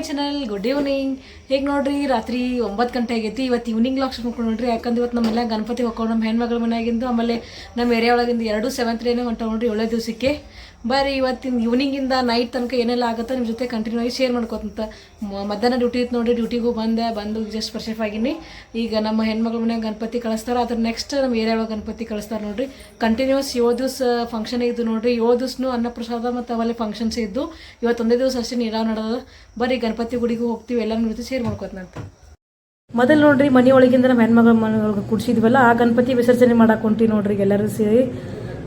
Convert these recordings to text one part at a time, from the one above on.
Channel good evening ಹೇಗೆ ನೋಡ್ರಿ? ರಾತ್ರಿ ಒಂಬತ್ತು ಗಂಟೆ ಆಗೈತಿ. ಇವತ್ತು ಈವ್ನಿಂಗ್ ಲಾಕ್ಸ್ ಮುಕ್ಕೊಂಡು ನೋಡ್ರಿ ಯಾಕಂದ್ರೆ ಇವತ್ತು ನಮ್ಮೆಲ್ಲ ಗಣಪತಿ ಹೋಗ್ಕೊಂಡು ನಮ್ಮ ಹೆಣ್ಮಗಳ ಮನೆಯಾಗಿಂದು, ಆಮೇಲೆ ನಮ್ಮ ಏರಿಯಾ ಒಳಗಿಂದ ಎರಡು ಸೆವೆಂತ್ ಏನೇ ಹೊಂಟ ನೋಡ್ರಿ ಏಳೇ ದಿವಸಕ್ಕೆ. ಬರ್ರಿ ಇವತ್ತಿನ ಈವ್ನಿಂಗಿಂದ ನೈಟ್ ತನಕ ಏನೆಲ್ಲ ಆಗುತ್ತೆ ನಿಮ್ಮ ಜೊತೆ ಕಂಟಿನ್ಯೂ ಆಗಿ ಶೇರ್ ಮಾಡ್ಕೊತಂತ. ಮಧ್ಯಾಹ್ನ ಡ್ಯೂಟಿ ಇತ್ತು ನೋಡ್ರಿ. ಡ್ಯೂಟಿಗೂ ಬಂದೆ, ಬಂದು ಜಸ್ಟ್ ಫ್ರೆಶ್ ಆಗಿನಿ. ಈಗ ನಮ್ಮ ಹೆಣ್ಮಗಳ ಮನ್ಯಾಗ ಗಣಪತಿ ಕಳಿಸ್ತಾರೆ. ಅದ್ರ ನೆಕ್ಸ್ಟ್ ನಮ್ಮ ಏರಿಯಾ ಒಳಗೆ ಗಣಪತಿ ಕಳಿಸ್ತಾರೆ ನೋಡ್ರಿ. ಕಂಟಿನ್ಯೂಸ್ ಏಳು ದಿವಸ ಫಂಕ್ಷನ್ ಇದ್ದು ನೋಡ್ರಿ. ಏಳು ದಿವ್ಸನೂ ಅನ್ನಪ್ರಸಾದ ಮತ್ತು ಅವಲ್ಲಿ ಫಂಕ್ಷನ್ಸ್ ಇದ್ದು, ಇವತ್ತೊಂದೇ ದಿವಸ ಅಷ್ಟೇ ನೀರಾವ್ ನಡೆದ ಬರ್ರಿ ಗಣಪತಿ ಗುಡಿಗೂ ಹೋಗ್ತೀವಿ ಎಲ್ಲರೂ ಜೊತೆ ಕ್ಲಿಯರ್ ಮಾಡ್ಕೋತನಂತ. ಮೊದಲು ನೋಡ್ರಿ ಮನೆ ಒಳಗಿಂದ ನಮ್ಮ ಹೆಣ್ಮಗಳ ಮನೆಯೊಳಗೆ ಕುಡ್ಸಿದ್ವಲ್ಲ ಆ ಗಣಪತಿ ವಿಸರ್ಜನೆ ಮಾಡಕ್ಕೆ ಹೊಂಟಿವಿ ನೋಡ್ರಿ ಎಲ್ಲರೂ ಸೇರಿ.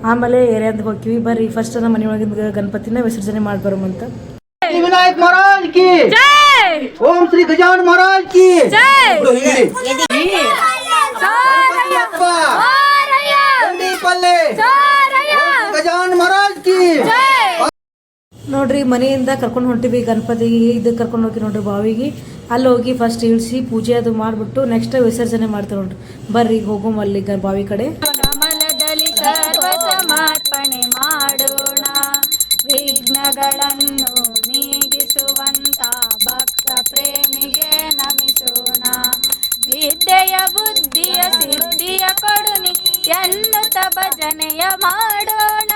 ಆಮೇಲೆ ಏರಿಯಾದ ಹೋಗ್ತೀವಿ ಬರ್ರಿ ಫಸ್ಟ್ ನಮ್ಮ ಮನೆ ಒಳಗಿಂದ ಗಣಪತಿನ ವಿಸರ್ಜನೆ ಮಾಡಿ ಬರೋಮಂತ ವಿನಾಯಕ್ ಮಹಾರಾಜ್ ಕಿ! ಓಂ ಶ್ರೀ ಗಜಾನ್ ಮಹಾರಾಜ್ ಕಿ! ಪಲ್ಲೆ. ಗಜಾನ್ ಮಹಾರಾಜ್ ಕಿ! ನೋಡ್ರಿ, ಮನೆಯಿಂದ ಕರ್ಕೊಂಡು ಹೊಂಟಿವಿ ಗಣಪತಿಗೆ ಇದಕ್ಕೆ ಕರ್ಕೊಂಡು ಹೋಗಿ ನೋಡ್ರಿ ಬಾವಿಗೆ. ಅಲ್ಲಿ ಹೋಗಿ ಫಸ್ಟ್ ಇಳಿಸಿ ಪೂಜೆ ಅದು ಮಾಡಿಬಿಟ್ಟು ನೆಕ್ಸ್ಟ್ ವಿಸರ್ಜನೆ ಮಾಡ್ತೀವಿ ನೋಡ್ರಿ. ಬರ್ರಿ ಹೋಗೋ ಅಲ್ಲಿ ಬಾವಿ ಕಡೆ. ಸಮರ್ಪಣೆ ಮಾಡೋಣ. ವಿಘ್ನಗಳನ್ನು ನೀಗಿಸುವಂತ ಭಕ್ತ ಪ್ರೇಮಿಗೆ ನಮಿಸೋಣ. ವಿದ್ಯೆಯ ಬುದ್ಧಿಯ ಸಿದ್ಧಿಯ ಕೊಡುನಿ ಎನ್ನುತ್ತ ಭಜನೆಯ ಮಾಡೋಣ.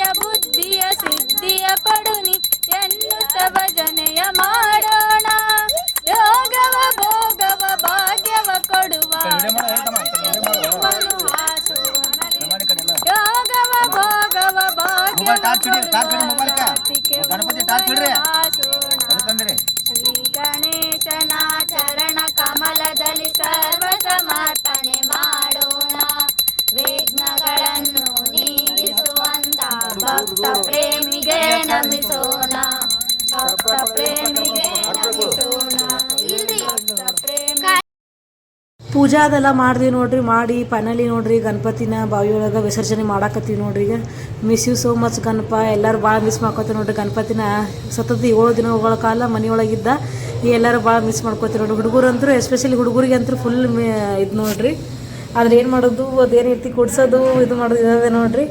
ವಿದ್ಯೆಯ ಬುದ್ಧಿಯ ಸಿದ್ಧಿಯ ಕೊಡುನಿ ಎನ್ನುತ್ತ ಭಜನೆಯ ಮಾಡೋಣ. ಯೋಗವ ಭೋಗವ ಭಾಗ್ಯವ ಕೊಡುವ. ಯೋಗವ ಭೋಗವ ಭಾಗ್ಯವ ಗಣಪತಿ ಪ್ರೇಮಿಗೆ ನಮಿಸೋಣ. ಭಕ್ತ ಪ್ರೇಮಿಗೆ ನಮಿಸೋಣ. ಇಲ್ರಿ ಪ್ರೇಮ ಪೂಜಾ ಅದೆಲ್ಲ ಮಾಡಿದ್ವಿ ನೋಡ್ರಿ, ಮಾಡಿ ಫೈನಲಿ ನೋಡ್ರಿ, ಗಣಪತಿನ ಬಾವಿಯೊಳಗೆ ವಿಸರ್ಜನೆ ಮಾಡಾಕತ್ತೀವಿ ನೋಡ್ರಿ ಈಗ. Miss you so much Ganapa, ಎಲ್ಲರೂ ಭಾಳ ಮಿಸ್ ಮಾಡ್ಕೋತೀವಿ ನೋಡ್ರಿ ಗಣಪತಿನ. ಸತತ ಏಳು ದಿನಗಳ ಕಾಲ ಮನೆಯೊಳಗಿದ್ದ ಈ ಎಲ್ಲರೂ ಭಾಳ ಮಿಸ್ ಮಾಡ್ಕೋತೀವಿ ನೋಡ್ರಿ. ಹುಡುಗರು ಅಂತೂ ಎಸ್ಪೆಷಲಿ ಹುಡುಗರಿಗೆ ಅಂತೂ ಫುಲ್ ಇದು ನೋಡ್ರಿ. ಆದ್ರೆ ಏನು ಮಾಡೋದು, ಅದೇನು ರೀತಿ ಕೊಡ್ಸೋದು, ಇದು ಮಾಡೋದು ಇರೋದೇ ನೋಡ್ರಿ.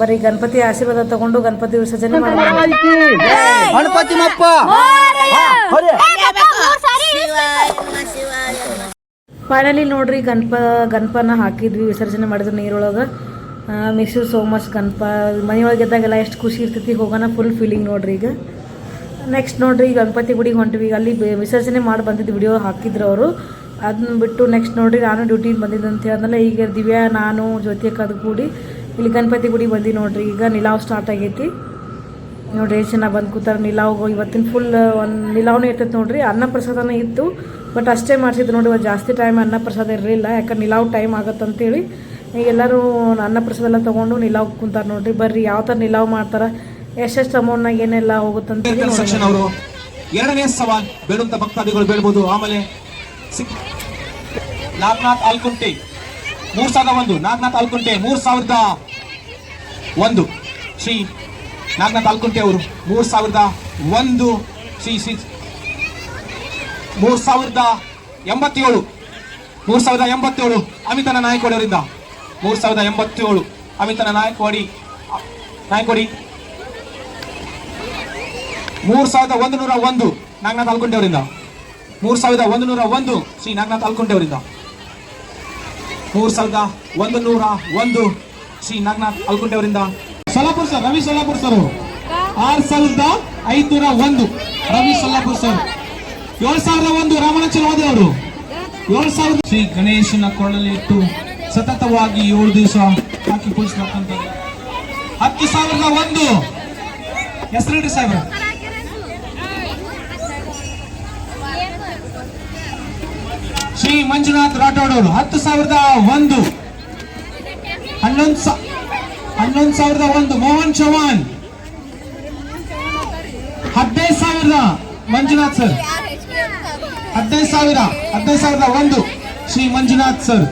ಬರಿ ಗಣಪತಿ ಆಶೀರ್ವಾದ ತಗೊಂಡು ಗಣಪತಿ ವಿಸರ್ಜನೆ ಫೈನಲಿ ನೋಡ್ರಿ ಗಣಪ ಗಣಪನ ಹಾಕಿದ್ವಿ ವಿಸರ್ಜನೆ ಮಾಡಿದ್ರು ನೀರೊಳಗೆ. ಸೋ ಮಚ್ ಗಣಪ ಮನೆಯೊಳಗೆ ಇದ್ದಾಗೆಲ್ಲ ಎಷ್ಟು ಖುಷಿ ಇರ್ತೈತಿ ಹೋಗೋಣ ಫುಲ್ ಫೀಲಿಂಗ್ ನೋಡ್ರಿ ಈಗ. ನೆಕ್ಸ್ಟ್ ನೋಡ್ರಿ ಗಣಪತಿ ಗುಡಿಗೆ ಹೊಂಟಿವಿ. ಅಲ್ಲಿ ವಿಸರ್ಜನೆ ಮಾಡಿ ಬಂದಿದ್ದು ವಿಡಿಯೋ ಹಾಕಿದ್ರು ಅವರು. ಅದನ್ನ ಬಿಟ್ಟು ನೆಕ್ಸ್ಟ್ ನೋಡ್ರಿ ನಾನು ಡ್ಯೂಟಿಗೆ ಬಂದಿದ್ದಂತ ಹೇಳಿದ್ನಲ್ಲ ಈಗ ದಿವ್ಯಾ ನಾನು ಜೊತೆ ಕದ್ದು ಕೂಡಿ ಇಲ್ಲಿ ಗಣಪತಿ ಗುಡಿ ಬಂದು ನೋಡ್ರಿ, ಈಗ ನಿಲಾವ್ ಸ್ಟಾರ್ಟ್ ಆಗೈತಿ. ನೋಡ್ರಿ ಎಷ್ಟು ಜನ ಬಂದು ಕೂತಾರೆ. ನಿಲಾವ್ ಇವತ್ತಿನ ಫುಲ್ ಒಂದು ನಿಲಾವ್ ಇರ್ತೈತೆ ನೋಡ್ರಿ. ಅನ್ನ ಪ್ರಸಾದನೇ ಇತ್ತು ಬಟ್ ಅಷ್ಟೇ ಮಾಡಿಸಿದ್ರು ನೋಡಿ ಇವತ್ತು ಜಾಸ್ತಿ ಟೈಮ್ ಅನ್ನ ಪ್ರಸಾದ ಇರಲಿಲ್ಲ, ಯಾಕಂದ್ರೆ ನಿಲಾವ್ ಟೈಮ್ ಆಗತ್ತಂತೇಳಿ. ಈಗ ಎಲ್ಲರೂ ಅನ್ನ ಪ್ರಸಾದ ಎಲ್ಲ ತೊಗೊಂಡು ನಿಲಾವ್ ಕುಂತಾರೆ ನೋಡ್ರಿ. ಬರ್ರಿ, ಯಾವ ಥರ ನಿಲಾವ್ ಮಾಡ್ತಾರೆ, ಎಷ್ಟೆಷ್ಟು ಅಮೌಂಟ್ನಾಗ ಏನೆಲ್ಲ ಹೋಗುತ್ತಂತೇಳಿ ಎರಡನೇ ಸವಾಲ್, ಬೇಡುವಂತ ಭಕ್ತಾದಿಗಳು ಬೇಡ್ಬೋದು. ಆಮೇಲೆ ನಾಗನಾಥ್ ಆಲ್ಕುಂಟೆ ಮೂರ್ ಸಾವಿರದ ಒಂದು, ನಾಗನಾಥ್ ಆಲ್ಕುಂಟೆ ಮೂರ್ ಸಾವಿರದ ಒಂದು. ಶ್ರೀ ನಾಗನಾಥ್ ಆಲ್ಕುಂಟೆ ಅವರು ಮೂರ್ ಸಾವಿರದ ಒಂದು, ಶ್ರೀ ಶ್ರೀ ಮೂರ್ ಸಾವಿರದ ಎಂಬತ್ತೇಳು. ಮೂರ್ ಸಾವಿರದ ಎಂಬತ್ತೇಳು ಅಮಿತನ ನಾಯಕವಾಡಿ ಅವರಿಂದ ಮೂರ್ ಸಾವಿರದ ಎಂಬತ್ತೇಳು ಅಮಿತನ ನಾಯಕವಾಡಿ ನಾಯಕೋಡಿ ಮೂರ್ ಸಾವಿರದ ಒಂದು ನೂರ ಒಂದು ನಾಗನಾಥ್ ಆಲ್ಕುಂಟೆ ಅವರಿಂದ ಮೂರ್ ಸಾವಿರದ ಒಂದು ನೂರ ಒಂದು ಶ್ರೀ ನಾಗನಾಥ್ ಆಲ್ಕುಂಟೆ ಅವರಿಂದ ಮೂರ್ ಸಾವಿರದ ಒಂದು ನೂರ ಒಂದು. ಶ್ರೀ ನಾಗನಾಥ್ ಅಲ್ಕುಂಟೆ ಅವರಿಂದ. Solapur sir Ravi Solapur sir. R ಸಾವಿರದ ಐದುನೂರ ಒಂದು. ರವಿ ಸೊಲ್ಲಾಪುರ್ ಸರ್. ಏಳು ಸಾವಿರದ ಒಂದು ರಾಮನ ಮೋದಿ ಅವರು. ಏಳು ಸಾವಿರದ ಶ್ರೀ ಗಣೇಶನ ಕೊಳಲಿ ಇಟ್ಟು ಸತತವಾಗಿ ಏಳು ದಿವಸ ಹಾಕಿ ಪೂಜಿಸ್ತಕ್ಕಂಥದ್ದು ಹತ್ತು ಸಾವಿರದ ಒಂದು. ಹೆಸರಿಡ್ರಿ ಸಾಹೇಬ್ರ. ಶ್ರೀ ಮಂಜುನಾಥ್ ರಾಠೋಡ್ ಅವರು ಹತ್ತು ಸಾವಿರದ ಒಂದು. ಹನ್ನೊಂದು ಹನ್ನೊಂದು ಸಾವಿರದ ಒಂದು. ಮೋಹನ್ ಚೌಹಾಣ್. ಹದಿನೈದು ಸಾವಿರದ. ಮಂಜುನಾಥ್ ಸರ್. ಹದಿನೈದು ಸಾವಿರ. ಹದಿನೈದು ಸಾವಿರದ ಒಂದು. ಶ್ರೀ ಮಂಜುನಾಥ್ ಸರ್.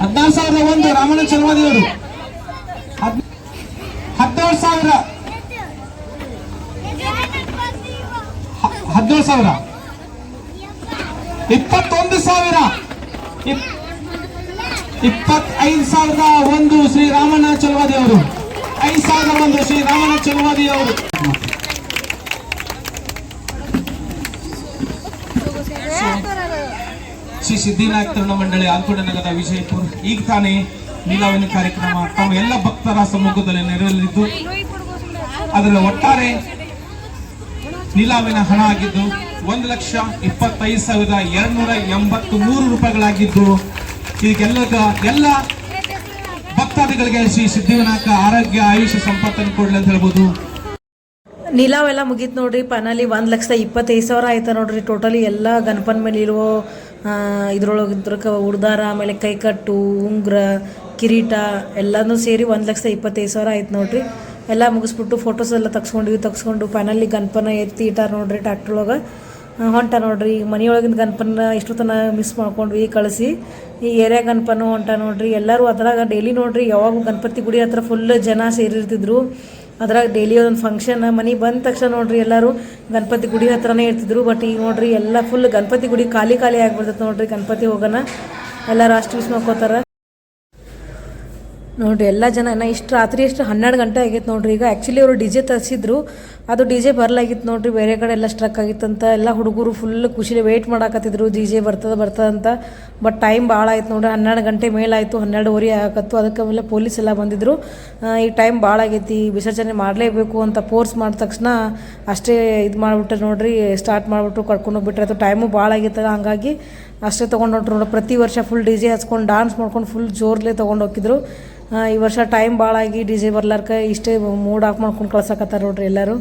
ಹದಿನಾರು ಸಾವಿರದ ಒಂದು. ರಾಮನ ಚಲವಾದಿ ಅವರು ಹದಿನೇಳು ಸಾವಿರ. ಹದಿನೇಳು ಸಾವಿರ. ಇಪ್ಪತ್ತೊಂದು ಸಾವಿರ. ಇಪ್ಪತ್ತೈದು ಸಾವಿರದ ಒಂದು ಶ್ರೀ ರಾಮಣ್ಣ ಚಲವಾದಿ ಅವರು ಐದು ಸಾವಿರದ ಒಂದು ಶ್ರೀ ರಾಮಣ್ಣ ಚಲವಾದಿ ಅವರು ಶ್ರೀ ಸಿದ್ಧಿನಾಯಕ ತರುಣ ಮಂಡಳಿ ನಗರದ ವಿಜಯಪುರ್. ಈಗ ತಾನೇ ನೀಲಾವಣಿ ಕಾರ್ಯಕ್ರಮ ತಮ್ಮ ಎಲ್ಲ ಭಕ್ತರ ಸಮ್ಮುಖದಲ್ಲಿ ನೆರವೇರಲಿದ್ದು ಅದರ ಒಟ್ಟಾರೆ ನೀಲಾವಿನ ಹಣ ಆಗಿದ್ದು ಒಂದು ಲಕ್ಷ ಇಪ್ಪತ್ತೈದು ಸಾವಿರದ ಎರಡ್ನೂರ ಎಂಬತ್ತು ಮೂರು ರೂಪಾಯಿಗಳಾಗಿದ್ದು ಇದಕ್ಕೆಲ್ಲ ಎಲ್ಲ ಭಕ್ತಾದಿಗಳಿಗೆ ಶ್ರೀ ಸಿದ್ಧಿವಿನಾಯಕ ಆರೋಗ್ಯ ಆಯುಷ್ಯ ಸಂಪತ್ತನ್ನು ಕೊಡಲಿ ಅಂತ ಹೇಳ್ಬೋದು. ನೀಲಾವೆಲ್ಲ ಮುಗೀತು ನೋಡ್ರಿ ಫೈನಲಿ ಒಂದು ಲಕ್ಷದ ಇಪ್ಪತ್ತೈದು ಸಾವಿರ ಆಯ್ತು ನೋಡ್ರಿ ಟೋಟಲಿ ಎಲ್ಲ ಗಣಪನ ಮೇಲೆ ಇರೋ ಇದ್ರೊಳಗೆ ಉಡ್ದಾರ, ಆಮೇಲೆ ಕೈಕಟ್ಟು ಉಂಗ್ರ, ಕಿರೀಟ ಎಲ್ಲನೂ ಸೇರಿ ಒಂದು ಲಕ್ಷದ ಇಪ್ಪತ್ತೈದು ಸಾವಿರ ಆಯ್ತು ನೋಡ್ರಿ. ಎಲ್ಲ ಮುಗಿಸ್ಬಿಟ್ಟು ಫೋಟೋಸ್ ಎಲ್ಲ ತಗ್ಸ್ಕೊಂಡ್ವಿ, ತಗ್ಸ್ಕೊಂಡು ಫೈನಲಿ ಗಣಪನ ಎತ್ತಿ ಇಟ್ಟಾರ ನೋಡ್ರಿ ಟ್ಯಾಕ್ಟ್ರೊಳಗೆ ಹೊಂಟ ನೋಡ್ರಿ. ಮನೆಯೊಳಗಿನ ಗಣಪನ ಇಷ್ಟು ತನ ಮಿಸ್ ಮಾಡ್ಕೊಂಡ್ವಿ, ಕಳಿಸಿ. ಈ ಏರಿಯಾ ಗಣಪನ ಹೊಂಟ ನೋಡ್ರಿ. ಎಲ್ಲರೂ ಅದ್ರಾಗ ಡೈಲಿ ನೋಡ್ರಿ ಯಾವಾಗ ಗಣಪತಿ ಗುಡಿ ಹತ್ರ ಫುಲ್ ಜನ ಸೇರಿರ್ತಿದ್ರು. ಅದ್ರಾಗ ಡೈಲಿ ಒಂದು ಫಂಕ್ಷನ್ ಮನೆ ಬಂದ ತಕ್ಷಣ ನೋಡ್ರಿ ಎಲ್ಲರೂ ಗಣಪತಿ ಗುಡಿ ಹತ್ರನೇ ಇರ್ತಿದ್ರು. ಬಟ್ ಈಗ ನೋಡ್ರಿ, ಎಲ್ಲ ಫುಲ್ ಗಣಪತಿ ಗುಡಿ ಖಾಲಿ ಖಾಲಿ ಆಗ್ಬಿಡ್ತೈತೆ ನೋಡ್ರಿ ಗಣಪತಿ ಹೋಗೋಣ ಎಲ್ಲರೂ ಅಷ್ಟು ಮಿಸ್ ಮಾಡ್ಕೋತಾರ. ನೋಡ್ರಿ, ಎಲ್ಲ ಜನ ಇಷ್ಟು ರಾತ್ರಿ ಎಷ್ಟು ಹನ್ನೆರಡು ಗಂಟೆ ಆಗೈತೆ ನೋಡ್ರಿ. ಈಗ ಆ್ಯಕ್ಚುಲಿ ಅವರು ಡಿ ಜೆ ತರಿಸಿದ್ರು. ಅದು ಡಿ ಜೆ ಬರಲಾಗಿತ್ತು ನೋಡ್ರಿ, ಬೇರೆ ಕಡೆ ಎಲ್ಲ ಸ್ಟ್ರಕ್ ಆಗಿತ್ತಂತ. ಎಲ್ಲ ಹುಡುಗರು ಫುಲ್ ಖುಷಿಲಿ ವೆಯ್ಟ್ ಮಾಡಾಕತ್ತಿದ್ರು, ಡಿ ಜೆ ಬರ್ತದ ಬರ್ತದ ಅಂತ ಬಟ್ ಟೈಮ್ ಭಾಳ ಆಯ್ತು ನೋಡ್ರಿ, ಹನ್ನೆರಡು ಗಂಟೆ ಮೇಲಾಯಿತು, ಹನ್ನೆರಡುವರೆ ಆಗತ್ತು. ಅದಕ್ಕೆ ಆಮೇಲೆ ಪೊಲೀಸ್ ಎಲ್ಲ ಬಂದಿದ್ರು. ಈ ಟೈಮ್ ಭಾಳ ಆಗೈತಿ, ವಿಸರ್ಜನೆ ಮಾಡಲೇಬೇಕು ಅಂತ ಫೋರ್ಸ್ ಮಾಡಿದ ತಕ್ಷಣ ಅಷ್ಟೇ ಇದು ಮಾಡಿಬಿಟ್ರೆ ನೋಡ್ರಿ ಸ್ಟಾರ್ಟ್ ಮಾಡಿಬಿಟ್ರು, ಕರ್ಕೊಂಡು ಹೋಗ್ಬಿಟ್ರೆ. ಅದು ಟೈಮು ಭಾಳ ಆಗಿತ್ತಲ್ಲ, ಹಂಗಾಗಿ ಅಷ್ಟೇ ತೊಗೊಂಡು ನೋಡಿ ಪ್ರತಿ ವರ್ಷ ಫುಲ್ ಡಿ ಜೆ ಹಚ್ಕೊಂಡು ಡಾನ್ಸ್ ಮಾಡ್ಕೊಂಡು ಫುಲ್ ಜೋರ್ಲೆ ತೊಗೊಂಡು ಹೋಗಿದ್ರು ಈ ವರ್ಷ ಟೈಮ್ ಭಾಳ ಆಗಿ ಡಿ ಜೆ ಬರ್ಲಾರ್ಕ ಇಷ್ಟೇ ಮೂಡ್ ಆಫ್ ಮಾಡ್ಕೊಂಡು ಕಳ್ಸಕತ್ತಾರ ನೋಡ್ರಿ ಎಲ್ಲರೂ.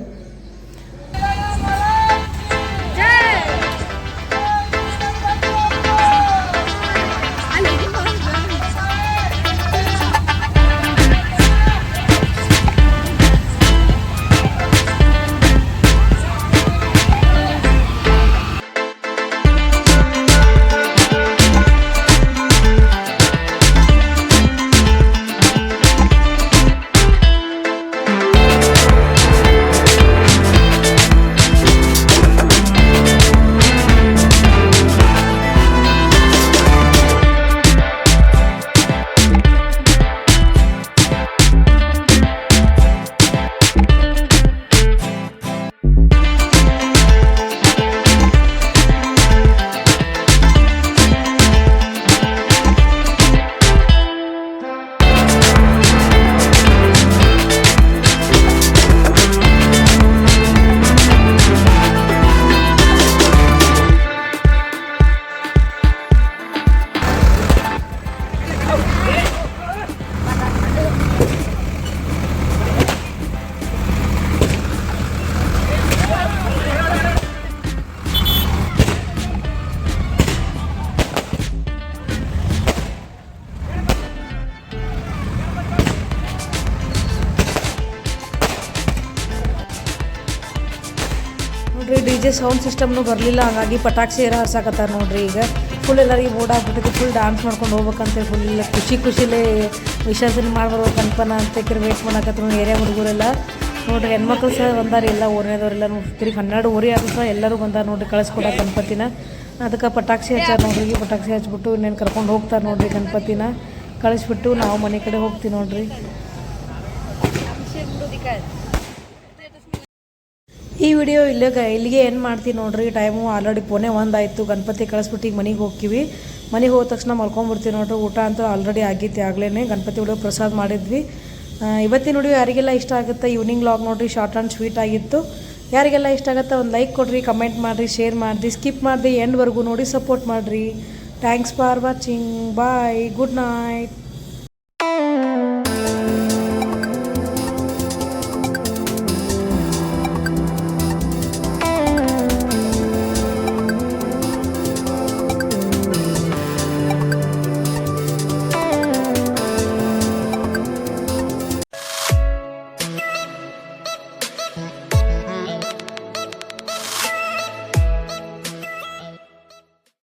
ಸೌಂಡ್ ಸಿಸ್ಟಮ್ನು ಬರಲಿಲ್ಲ, ಹಾಗಾಗಿ ಪಟಾಕ್ಷಿ ಏರ ಹರ್ಸಾಕತ್ತಾರ ನೋಡ್ರಿ ಈಗ. ಫುಲ್ ಎಲ್ಲರಿಗೆ ಬೋರ್ಡ್ ಆಗ್ಬಿಟ್ಟಿದೆ ಫುಲ್ ಡ್ಯಾನ್ಸ್ ಮಾಡ್ಕೊಂಡು ಹೋಗ್ಬೇಕಂತ ಫುಲ್ ಖುಷಿ ಖುಷಿಲೇ ವಿಸರ್ಜನೆ ಮಾಡ್ಬಾರ್ದು ಕನ್ಪನ ಅಂತ ವೇಟ್ ಮಾಡಕತ್ರು ಏರಿಯಾ ಹುಡುಗರೆಲ್ಲ. ನೋಡ್ರಿ, ಹೆಣ್ಮಕ್ಳು ಸಹ ಬಂದಾರ, ಎಲ್ಲ ಓರ್ನೇದವರೆಲ್ಲ ನೋಡ್ತೀರಿ ಹನ್ನೆರಡು ಓರಿ ಆದ್ರೂ ಸಹ ಎಲ್ಲರೂ ಬಂದಾರ ನೋಡ್ರಿ, ಕಳಿಸ್ಕೊಡ ಗಣಪತಿನ. ಅದಕ್ಕೆ ಪಟಾಕ್ಷಿ ಹಚ್ಚಾರ ನೋಡ್ರಿ, ಪಟಾಕ್ಷಿ ಹಚ್ಬಿಟ್ಟು ಇನ್ನೇನು ಕರ್ಕೊಂಡು ಹೋಗ್ತಾರೆ ನೋಡ್ರಿ ಗಣಪತಿನ. ಕಳಿಸ್ಬಿಟ್ಟು ನಾವು ಮನೆ ಕಡೆ ಹೋಗ್ತೀವಿ ನೋಡ್ರಿ. ಈ ವಿಡಿಯೋ ಇಲ್ಲೇ ಇಲ್ಲಿಗೆ ಏನು ಮಾಡ್ತೀವಿ ನೋಡ್ರಿ. ಟೈಮು ಆಲ್ರೆಡಿ ಪೋನೆ ಒಂದಾಯಿತು ಗಣಪತಿ ಕಳಿಸ್ಬಿಟ್ಟು ಈಗ ಮನೆಗೆ ಹೋಗ್ತೀವಿ ಮನೆಗೆ ಹೋದ ತಕ್ಷಣ ಮಲ್ಕೊಂಡ್ಬಿಡ್ತೀವಿ ನೋಡ್ರಿ. ಊಟ ಅಂತೂ ಆಲ್ರೆಡಿ ಆಗಿತ್ತು. ಆಗ್ಲೇ ಗಣಪತಿ ಹುಡುಗ ಪ್ರಸಾದ ಮಾಡಿದ್ವಿ. ಇವತ್ತಿನ ವಿಡಿಯೋ ಯಾರಿಗೆಲ್ಲ ಇಷ್ಟ ಆಗುತ್ತೆ? ಈವ್ನಿಂಗ್ ಲಾಗ್ ನೋಡ್ರಿ. ಶಾರ್ಟ್ ಆ್ಯಂಡ್ ಸ್ವೀಟ್ ಆಗಿತ್ತು. ಯಾರಿಗೆಲ್ಲ ಇಷ್ಟ ಆಗುತ್ತೆ ಒಂದು ಲೈಕ್ ಕೊಡ್ರಿ ಕಮೆಂಟ್ ಮಾಡಿರಿ ಶೇರ್ ಮಾಡಿರಿ ಸ್ಕಿಪ್ ಮಾಡಿರಿ ಎಂಡ್ವರೆಗೂ ನೋಡಿ ಸಪೋರ್ಟ್ ಮಾಡಿರಿ. Thanks for watching bye good night